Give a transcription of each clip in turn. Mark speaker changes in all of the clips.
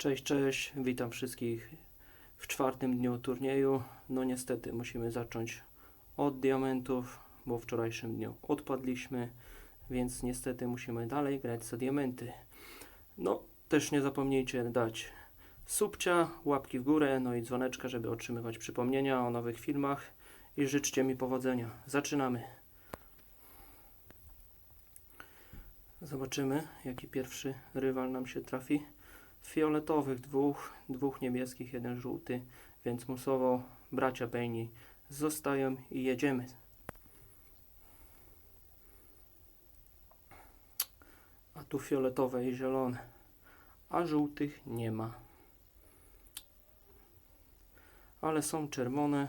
Speaker 1: Cześć, cześć, witam wszystkich w czwartym dniu turnieju. No niestety musimy zacząć od diamentów, bo w wczorajszym dniu odpadliśmy, więc niestety musimy dalej grać za diamenty. No, też nie zapomnijcie dać subcia, łapki w górę, no i dzwoneczka, żeby otrzymywać przypomnienia o nowych filmach i życzcie mi powodzenia. Zaczynamy. Zobaczymy, jaki pierwszy rywal nam się trafi fioletowych dwóch, dwóch niebieskich, jeden żółty, więc musowo bracia Bejni zostają i jedziemy. A tu fioletowe i zielone, a żółtych nie ma. Ale są czerwone,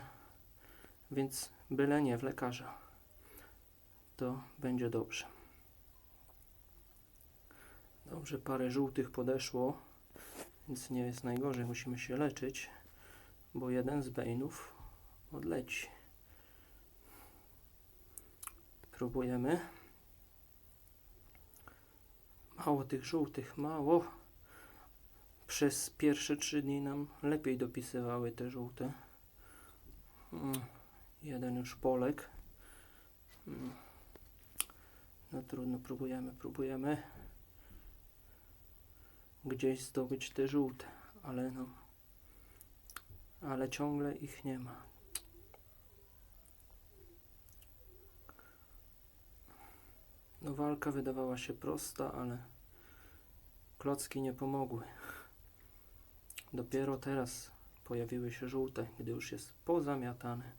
Speaker 1: więc byle nie w lekarza. To będzie dobrze. Dobrze, parę żółtych podeszło. Więc nie jest najgorzej, musimy się leczyć, bo jeden z Bane'ów odleci. Próbujemy. Mało tych żółtych, mało. Przez pierwsze trzy dni nam lepiej dopisywały te żółte. Mm, Jeden już Polek. Mm. No trudno, próbujemy, próbujemy gdzieś zdobyć te żółte, ale no, ale ciągle ich nie ma. No walka wydawała się prosta, ale klocki nie pomogły. Dopiero teraz pojawiły się żółte, gdy już jest pozamiatane.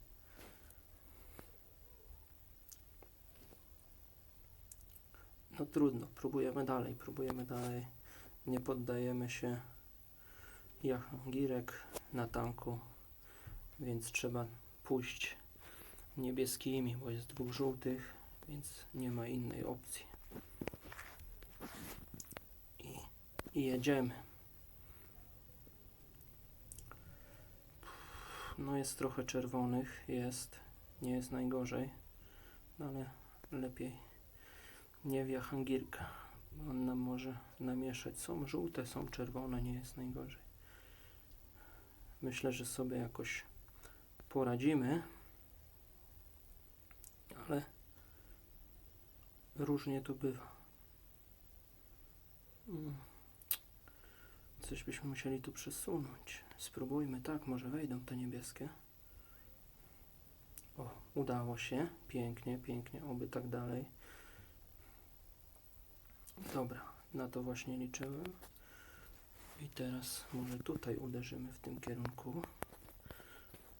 Speaker 1: No trudno, próbujemy dalej, próbujemy dalej. Nie poddajemy się Jahangirek na tanku, więc trzeba pójść niebieskimi, bo jest dwóch żółtych, więc nie ma innej opcji. I, i jedziemy. No jest trochę czerwonych, jest, nie jest najgorzej, no ale lepiej nie w Jahangirka nam może namieszać. Są żółte, są czerwone, nie jest najgorzej. Myślę, że sobie jakoś poradzimy, ale różnie to bywa. Mm. Coś byśmy musieli tu przesunąć. Spróbujmy, tak, może wejdą te niebieskie. O, udało się. Pięknie, pięknie, oby tak dalej. Dobra, na to właśnie liczyłem. I teraz może tutaj uderzymy w tym kierunku.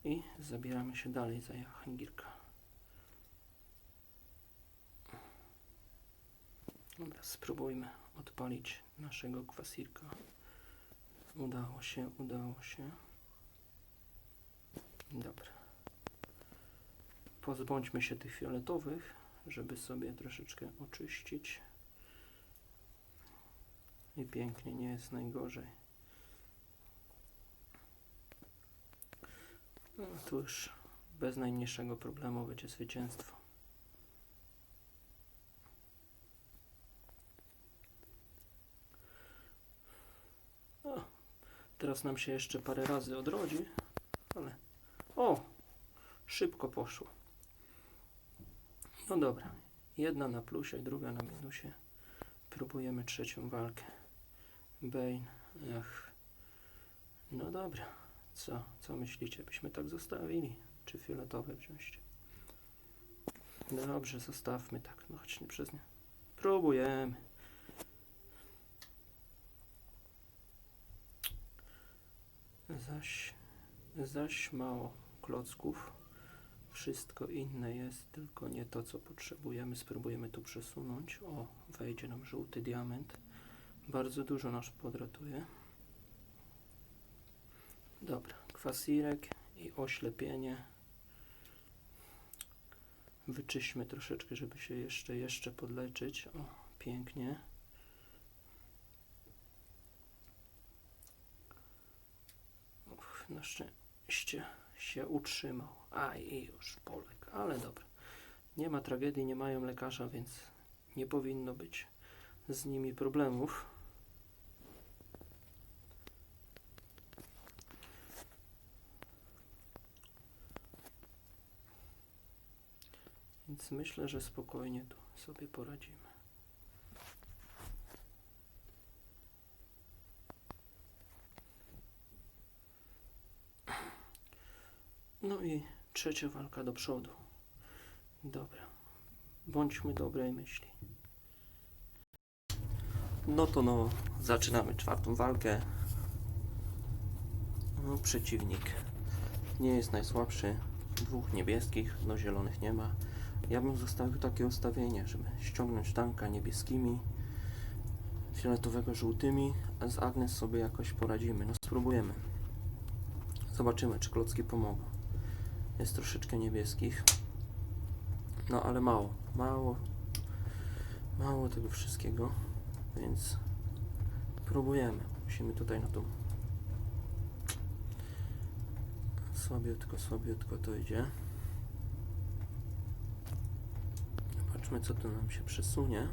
Speaker 1: I zabieramy się dalej za Jahangirka. Dobra, spróbujmy odpalić naszego kwasirka. Udało się, udało się. Dobra. Pozbądźmy się tych fioletowych, żeby sobie troszeczkę oczyścić. I pięknie, nie jest najgorzej. No, już bez najmniejszego problemu będzie zwycięstwo. O, teraz nam się jeszcze parę razy odrodzi, ale o, szybko poszło. No dobra, jedna na plusie, druga na minusie. Próbujemy trzecią walkę. Bane, ach. No dobra, co, co myślicie? Byśmy tak zostawili? Czy fioletowe wziąć? Dobrze, zostawmy tak, no choć nie przez nie. Próbujemy. Zaś, zaś mało klocków. Wszystko inne jest, tylko nie to, co potrzebujemy. Spróbujemy tu przesunąć. O, wejdzie nam żółty diament. Bardzo dużo nasz podratuje. Dobra, kwasirek i oślepienie. Wyczyśmy troszeczkę, żeby się jeszcze, jeszcze podleczyć. O, pięknie. Uch, na szczęście się utrzymał. A i już Polek, ale dobra. Nie ma tragedii, nie mają lekarza, więc nie powinno być z nimi problemów. Więc myślę, że spokojnie tu sobie poradzimy. No i trzecia walka do przodu. Dobra. Bądźmy dobrej myśli. No to no, zaczynamy czwartą walkę. No, przeciwnik nie jest najsłabszy. Dwóch niebieskich, no zielonych nie ma. Ja bym zostawił takie ustawienie, żeby ściągnąć tanka niebieskimi, fioletowego żółtymi, a z Agnes sobie jakoś poradzimy. No spróbujemy. Zobaczymy, czy klocki pomogą. Jest troszeczkę niebieskich. No ale mało, mało, mało tego wszystkiego, więc próbujemy. Musimy tutaj na tą słabiutko, słabiutko to idzie. Zobaczmy, co tu nam się przesunie.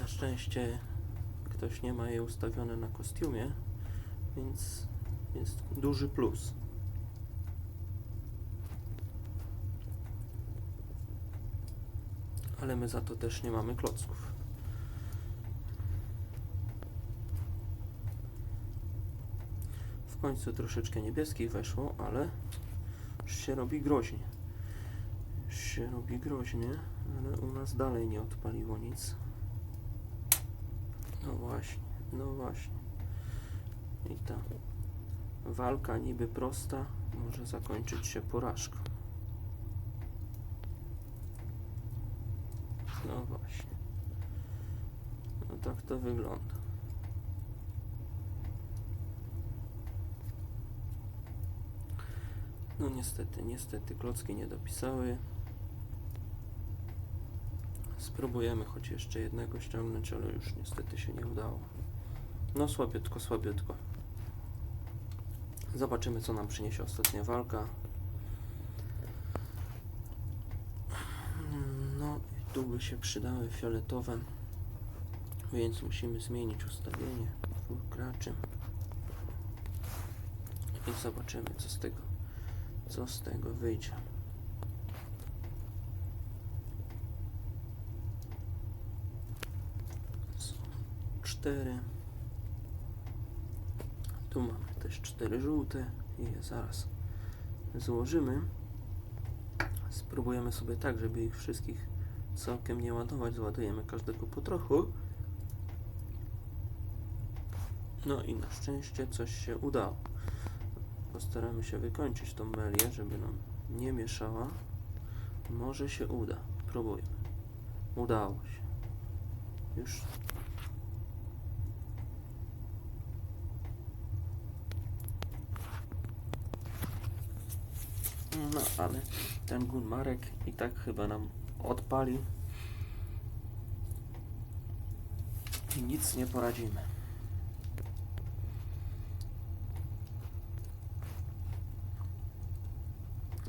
Speaker 1: Na szczęście ktoś nie ma je ustawione na kostiumie, więc jest duży plus. Ale my za to też nie mamy klocków. W końcu troszeczkę niebieskich weszło, ale już się robi groźnie. Już się robi groźnie, ale u nas dalej nie odpaliło nic. No właśnie, no właśnie. I ta walka niby prosta może zakończyć się porażką. No właśnie. No tak to wygląda. No niestety, niestety klocki nie dopisały. Spróbujemy choć jeszcze jednego ściągnąć, ale już niestety się nie udało. No słabiutko, słabiutko. Zobaczymy co nam przyniesie ostatnia walka. No i tu by się przydały fioletowe, więc musimy zmienić ustawienie dwóch graczy. I zobaczymy co z tego, co z tego wyjdzie. Są cztery. Tu mamy też cztery żółte i je zaraz złożymy. Spróbujemy sobie tak, żeby ich wszystkich całkiem nie ładować. Zładujemy każdego po trochu. No i na szczęście coś się udało. Postaramy się wykończyć tą melię, żeby nam nie mieszała. Może się uda. Próbujmy. Udało się. Już No ale ten Gunmarek i tak chyba nam odpali. I nic nie poradzimy.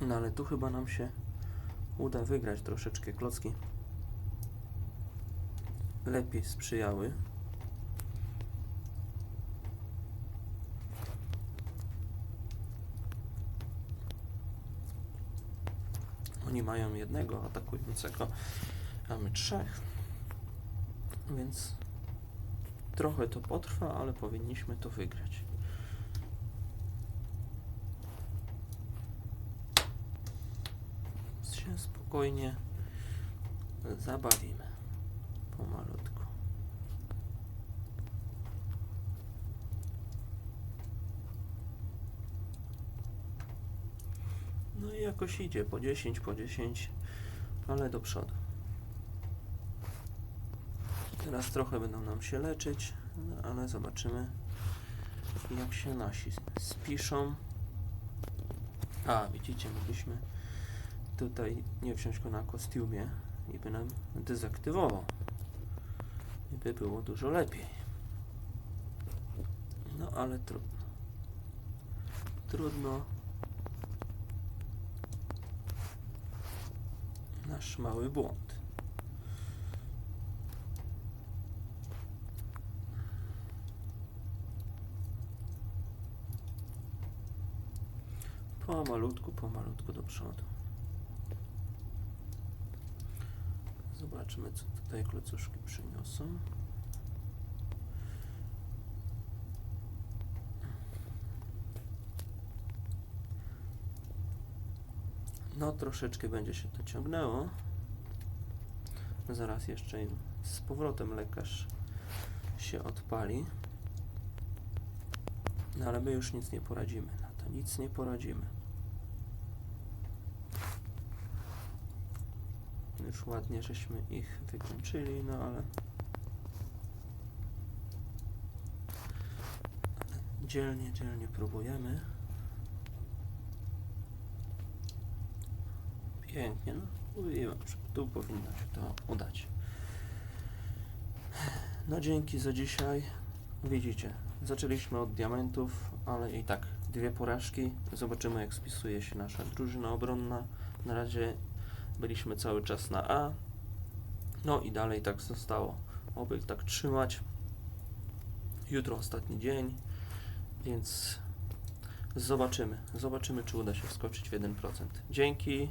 Speaker 1: No ale tu chyba nam się uda wygrać troszeczkę klocki. Lepiej sprzyjały. Oni mają jednego atakującego, a my trzech. Więc trochę to potrwa, ale powinniśmy to wygrać. Więc się spokojnie zabawimy pomalutku. No i jakoś idzie po 10, po 10, ale do przodu. Teraz trochę będą nam się leczyć, ale zobaczymy jak się nasi spiszą. A, widzicie, mogliśmy tutaj nie wziąć go na kostiumie i by nam dezaktywował. I by było dużo lepiej. No ale trudno. Trudno. Nasz mały błąd. Pomalutku, pomalutku do przodu. Zobaczmy, co tutaj klocuszki przyniosą. No, troszeczkę będzie się to ciągnęło. Zaraz jeszcze z powrotem lekarz się odpali. No ale my już nic nie poradzimy na to, nic nie poradzimy. Już ładnie żeśmy ich wykończyli, no ale... Dzielnie, dzielnie próbujemy. Pięknie, no mówiłem, że tu powinno się to udać. No dzięki za dzisiaj. Widzicie, zaczęliśmy od diamentów, ale i tak dwie porażki. Zobaczymy jak spisuje się nasza drużyna obronna. Na razie byliśmy cały czas na A. No i dalej tak zostało. Oby tak trzymać. Jutro ostatni dzień, więc zobaczymy. Zobaczymy, czy uda się wskoczyć w 1%. Dzięki.